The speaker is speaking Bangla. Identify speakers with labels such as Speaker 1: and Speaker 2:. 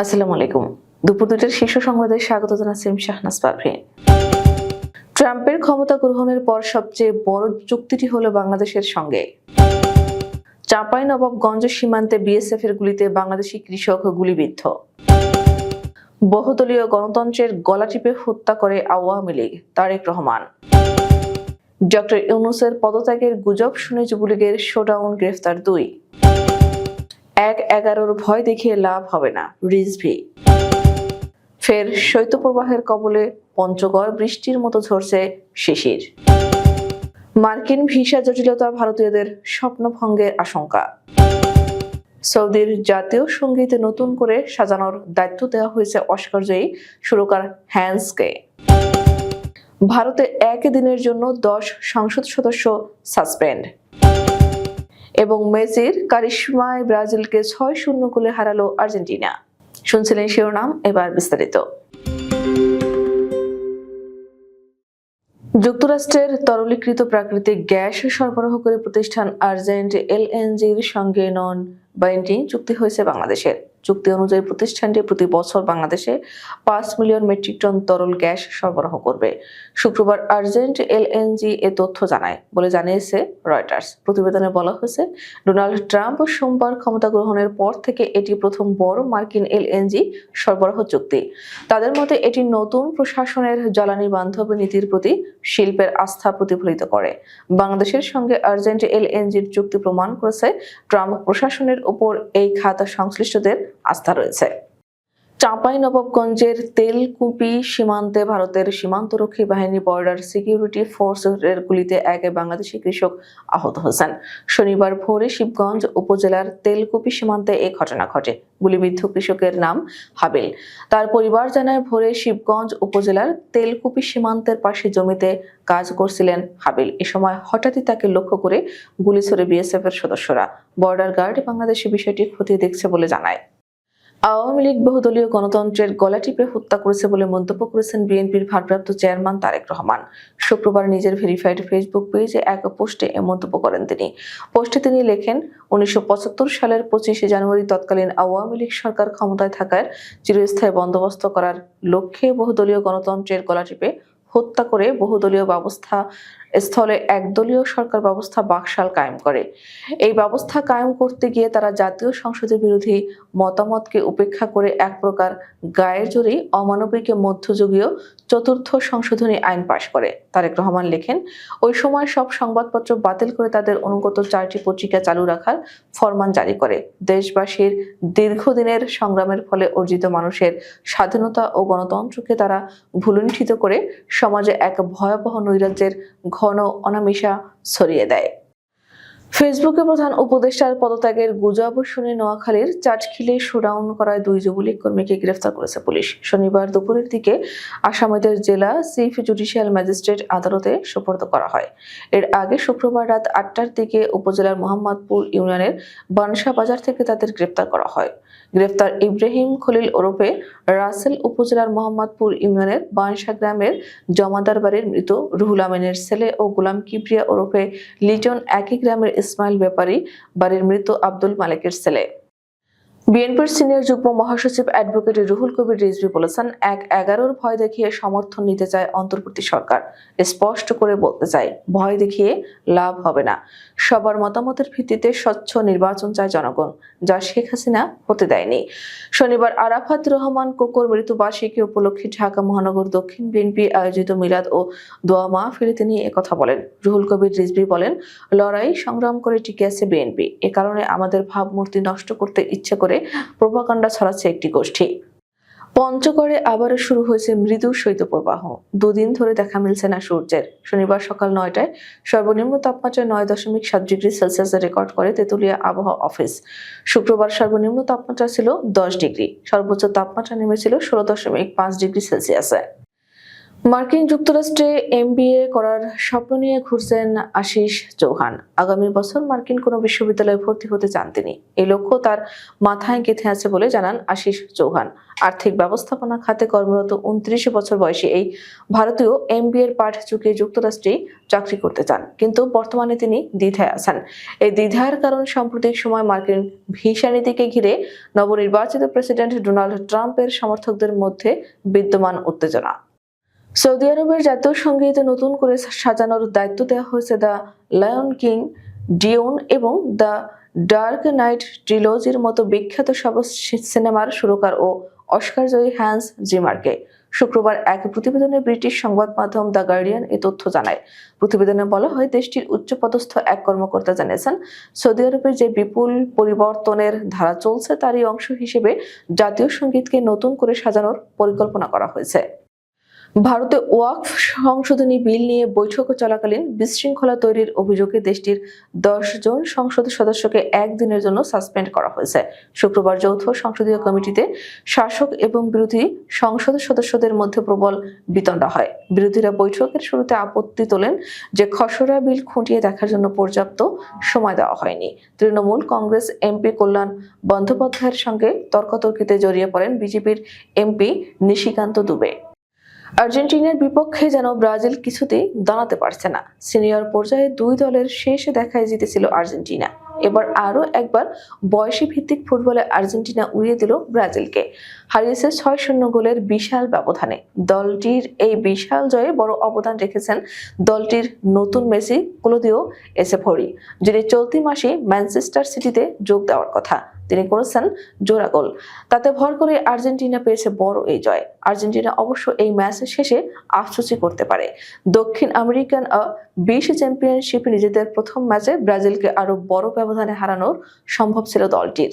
Speaker 1: আসসালামু আলাইকুম। দুপুর দুইটার শীর্ষ সংবাদে স্বাগত জানাচ্ছি আমি শাহনাজ পারভীন ট্রাম্পের ক্ষমতা গ্রহণের পর সবচেয়ে বড় চুক্তিটি হলো বাংলাদেশের সঙ্গে। চাঁপাই নবাবগঞ্জ সীমান্তে বিএসএফ এর গুলিতে বাংলাদেশি কৃষক গুলিবিদ্ধ। বহুদলীয় গণতন্ত্রের গলা টিপে হত্যা করে আওয়ামী লীগ, তারেক রহমান। ডক্টর ইউনুসের পদত্যাগের গুজব শুনে যুবলীগের শোডাউন গ্রেফতার দুই। এক এগারোর ভয় দেখিয়ে লাভ হবে না, রিজভি। ফের শৈত্যপ্রবাহের কবলে পঞ্চগড় বৃষ্টির মতো ঝরছে শিশির। মার্কিন ভিসা জটিলতা ভারতীয়দের স্বপ্নভঙ্গের আশঙ্কা। সৌদির জাতীয় সঙ্গীতে নতুন করে সাজানোর দায়িত্ব দেওয়া হয়েছে অস্কারজয়ী সুরকার হ্যান্সকে। ভারতে এক দিনের জন্য দশ সংসদ সদস্য সাসপেন্ড। এবং মেসির কারিশমায় ব্রাজিলকে ছয় শূন্য গোলে হারালো আর্জেন্টিনা। শুনছিলেন শিরোনাম, এবার বিস্তারিত। যুক্তরাষ্ট্রের তরলীকৃত প্রাকৃতিক গ্যাস সরবরাহ করে প্রতিষ্ঠান আর্জেন্ট এলএনজির সঙ্গে নন বাইন্ডিং চুক্তি হয়েছে বাংলাদেশের। চুক্তি অনুযায়ী প্রতিষ্ঠানটি প্রতি বছর বাংলাদেশে পাঁচ মিলিয়ন মেট্রিক টন তরল গ্যাস সরবরাহ করবে। শুক্রবার আর্জেন্ট এলএনজি এ তথ্য জানায়। বলে জানিয়েছে রয়টার্স। প্রতিবেদনে বলা হয়েছে, ডোনাল্ড ট্রাম্প সোমবার ক্ষমতা গ্রহণের পর থেকে এটি প্রথম বড় মার্কিন এলএনজি সরবরাহ চুক্তি। তাদের মতে, এটি নতুন প্রশাসনের জ্বালানি বান্ধব নীতির প্রতি শিল্পের আস্থা প্রতিফলিত করে। বাংলাদেশের সঙ্গে আর্জেন্ট এলএনজির চুক্তি প্রমাণ করেছে, ট্রাম্প প্রশাসনের উপর এই খাত সংশ্লিষ্টদের আস্থা রয়েছে। চাঁপাই নবাবগঞ্জের তেলকুপি সীমান্তে ভারতের সীমান্তরক্ষী বাহিনী বর্ডার সিকিউরিটি ফোর্স এর গুলিতে এক বাংলাদেশি কৃষক আহত হয়েছেন। শনিবার ভোরে শিবগঞ্জ উপজেলার তেলকুপি সীমান্তে এ ঘটনা ঘটে। গুলিবিদ্ধ কৃষকের নাম হাবিল। তার পরিবার জানায়, ভোরে শিবগঞ্জ উপজেলার তেলকুপি সীমান্তের পাশে জমিতে কাজ করছিলেন হাবিল। এ সময় হঠাৎই তাকে লক্ষ্য করে গুলি ছড়ে বিএসএফ এর সদস্যরা। বর্ডার গার্ড বাংলাদেশি বিষয়টি খতিয়ে দেখছে বলে জানায়। আওয়ামী লীগ বহুদলীয় গণতন্ত্রের গলা টিপে হত্যা করেছে বলে মন্তব্য করেছেন বিএনপির ভারপ্রাপ্ত চেয়ারম্যান তারেক রহমান। শুক্রবার নিজের ভেরিফাইড ফেসবুক পেজে এক পোস্টে এ মন্তব্য করেন তিনি। পোস্টে তিনি লেখেন, উনিশশো পঁচাত্তর সালের পঁচিশে জানুয়ারি তৎকালীন আওয়ামী লীগ সরকার ক্ষমতায় থাকার চিরস্থায়ী বন্দোবস্ত করার লক্ষ্যে বহুদলীয় গণতন্ত্রের গলা টিপে হত্যা করে বহুদলীয় ব্যবস্থা স্থলে একদলীয় সরকার ব্যবস্থা বাকশাল কায়েম করে। এই ব্যবস্থা কায়েম করতে গিয়ে তারা জাতীয় সংসদের বিরোধী মতামতকে উপেক্ষা করে এক প্রকার গায়ের জোরেই অমানবিক মধ্যযুগীয় চতুর্থ সংশোধনী আইন পাশ করে। তারেক রহমান লেখেন, ওই সময় সব সংবাদপত্র বাতিল করে তাদের অনুগত চারটি পত্রিকা চালু রাখার ফরমান জারি করে। দেশবাসীর দীর্ঘদিনের সংগ্রামের ফলে অর্জিত মানুষের স্বাধীনতা ও গণতন্ত্রকে তারা ভুলুণ্ঠিত করে সমাজে এক ভয়াবহ নৈরাজ্যের ঘন অনামিশা ছড়িয়ে দেয়। ফেসবুকে প্রধান উপদেষ্টার পদত্যাগের গুজব শুনে নোয়াখালীর চাটখিলে শোডাউন করায় দুই যুবলীগ কর্মীকে গ্রেফতার করেছে পুলিশ। শনিবার দুপুরের দিকে আসামিদের জেলা চিফ জুডিশিয়াল ম্যাজিস্ট্রেট আদালতে সোপর্দ করা হয়। এর আগে শুক্রবার রাত আটটার দিকে উপজেলার মোহাম্মদপুর ইউনিয়নের বানসা বাজার থেকে তাদের গ্রেফতার করা হয়। গ্রেফতার ইব্রাহিম খলিল ওরফে রাসেল উপজেলার মোহাম্মদপুর ইউনিয়নের বাঁশা গ্রামের জমাদার বাড়ির মৃত রুহুল আমিনের ছেলে ও গোলাম কিবরিয়া ওরফে লিটন একই গ্রামের ইসমাইল ব্যাপারী বাড়ির মৃত আব্দুল মালিকের ছেলে। বিএনপির সিনিয়র যুগ্ম মহাসচিব অ্যাডভোকেট রুহুল কবির রিজভি বলেছেন, এক এগারোর ভয় দেখিয়ে সমর্থন নিতে চায় অন্তর্বর্তী সরকার। স্পষ্ট করে বলতে চাই, ভয় দেখিয়ে লাভ হবে না। সবার মতামতের ভিত্তিতে স্বচ্ছ নির্বাচন চায় জনগণ, যা শেখ হাসিনা হতে দেয়নি। শনিবার আরাফাত রহমান কোকর মৃত্যুবার্ষিকী উপলক্ষে ঢাকা মহানগর দক্ষিণ বিএনপি আয়োজিত মিলাদ ও দোয়া মাহফিলে তিনি একথা বলেন। রুহুল কবির রিজভি বলেন, লড়াই সংগ্রাম করে টিকে আছে বিএনপি। এ কারণে আমাদের ভাবমূর্তি নষ্ট করতে ইচ্ছে করে প্রোপাকাণ্ডা ছড়াচ্ছে একটি গোষ্ঠী। পঞ্চগড়ে আবারও শুরু হয়েছে মৃদু শৈত্যপ্রবাহ। দুদিন ধরে দেখা মিলছে না সূর্যের। শনিবার সকাল নয়টায় সর্বনিম্ন তাপমাত্রা নয় দশমিক সাত ডিগ্রি সেলসিয়াস রেকর্ড করে তেঁতুলিয়া আবহাওয়া অফিস। শুক্রবার সর্বনিম্ন তাপমাত্রা ছিল দশ ডিগ্রি। সর্বোচ্চ তাপমাত্রা নেমেছিল ষোলো দশমিক পাঁচ ডিগ্রি সেলসিয়াসে। মার্কিন যুক্তরাষ্ট্রে এমবিএ করার স্বপ্ন নিয়ে ঘুরছেন আশিস চৌহান। আগামী বছর মার্কিন কোনো বিশ্ববিদ্যালয়ে ভর্তি হতে চান তিনি। এই লক্ষ্য তার মাথায় গেঁথে আছে বলে জানান আশিস চৌহান। আর্থিক ব্যবস্থাপনা, খাতে কর্মরত উনত্রিশ বছর বয়সী এই ভারতীয় এমবিএ এর পাঠ চুকিয়ে যুক্তরাষ্ট্রেই চাকরি করতে চান। কিন্তু বর্তমানে তিনি দ্বিধায় আছেন। এই দ্বিধার কারণ সাম্প্রতিক সময় মার্কিন ভিসা নীতিকে ঘিরে নবনির্বাচিত প্রেসিডেন্ট ডোনাল্ড ট্রাম্পের সমর্থকদের মধ্যে বিদ্যমান উত্তেজনা। সৌদি আরবের জাতীয় সংগীত নতুন করে সাজানোর দায়িত্ব দেওয়া হয়েছে দ্য লায়ন কিং, ডিওন এবং দ্য ডার্ক নাইট ট্রিলজির মতো বিখ্যাত সব সিনেমার সুরকার ও অস্কারজয়ী হ্যান্স জিমারকে। শুক্রবার এক প্রতিবেদনে ব্রিটিশ সংবাদ মাধ্যম দ্য গার্ডিয়ান এ তথ্য জানায়। প্রতিবেদনে বলা হয়, দেশটির উচ্চপদস্থ এক কর্মকর্তা জানিয়েছেন, সৌদি আরবের যে বিপুল পরিবর্তনের ধারা চলছে, তারই অংশ হিসেবে জাতীয় সঙ্গীতকে নতুন করে সাজানোর পরিকল্পনা করা হয়েছে। ভারতে ওয়াকফ সংশোধনী বিল নিয়ে বৈঠক চলাকালীন বিশৃঙ্খলা তৈরির অভিযোগে দেশটির দশ জন সংসদ সদস্যকে একদিনের জন্য সাসপেন্ড করা হয়েছে। শুক্রবার যৌথ সংসদীয় কমিটিতে শাসক এবং বিরোধী সংসদ সদস্যদের মধ্যে প্রবল বিতণ্ডা হয়। বিরোধীরা বৈঠকের শুরুতে আপত্তি তোলেন যে খসড়া বিল খুঁটিয়ে দেখার জন্য পর্যাপ্ত সময় দেওয়া হয়নি। তৃণমূল কংগ্রেস, এমপি কল্যাণ বন্দ্যোপাধ্যায়ের সঙ্গে তর্কতর্কিতে জড়িয়ে পড়েন বিজেপির এমপি নিশিকান্ত দুবে। আর্জেন্টিনার বিপক্ষে যেন ব্রাজিল কিছুতেই দাঁড়াতে পারছে না। সিনিয়র পর্যায়ে দুই দলের শেষ দেখায় জিতেছিল আর্জেন্টিনা। এবার আরও একবার বয়সী ভিত্তিক ফুটবলে আর্জেন্টিনা উড়িয়ে দিল ব্রাজিলকে। হারিয়েছে ছয় শূন্য গোলের বিশাল ব্যবধানে। দলটির এই বিশাল জয়ে বড় অবদান রেখেছেন দলটির নতুন মেসি, ক্লোদিও এসেফরি, যিনি চলতি মাসে ম্যানচেস্টার সিটিতে যোগ দেওয়ার কথা। তিনি করেছেন জোড়া গোল। তাতে ভর করে আর্জেন্টিনা পেয়েছে বড় এই জয়। আর্জেন্টিনা অবশ্য এই ম্যাচ শেষে আফসোসি করতে পারে। দক্ষিণ আমেরিকান বিশ চ্যাম্পিয়নশিপে নিজেদের প্রথম ম্যাচে ব্রাজিলকে আরও বড় ব্যবধানে হারানোর সম্ভব ছিল দলটির।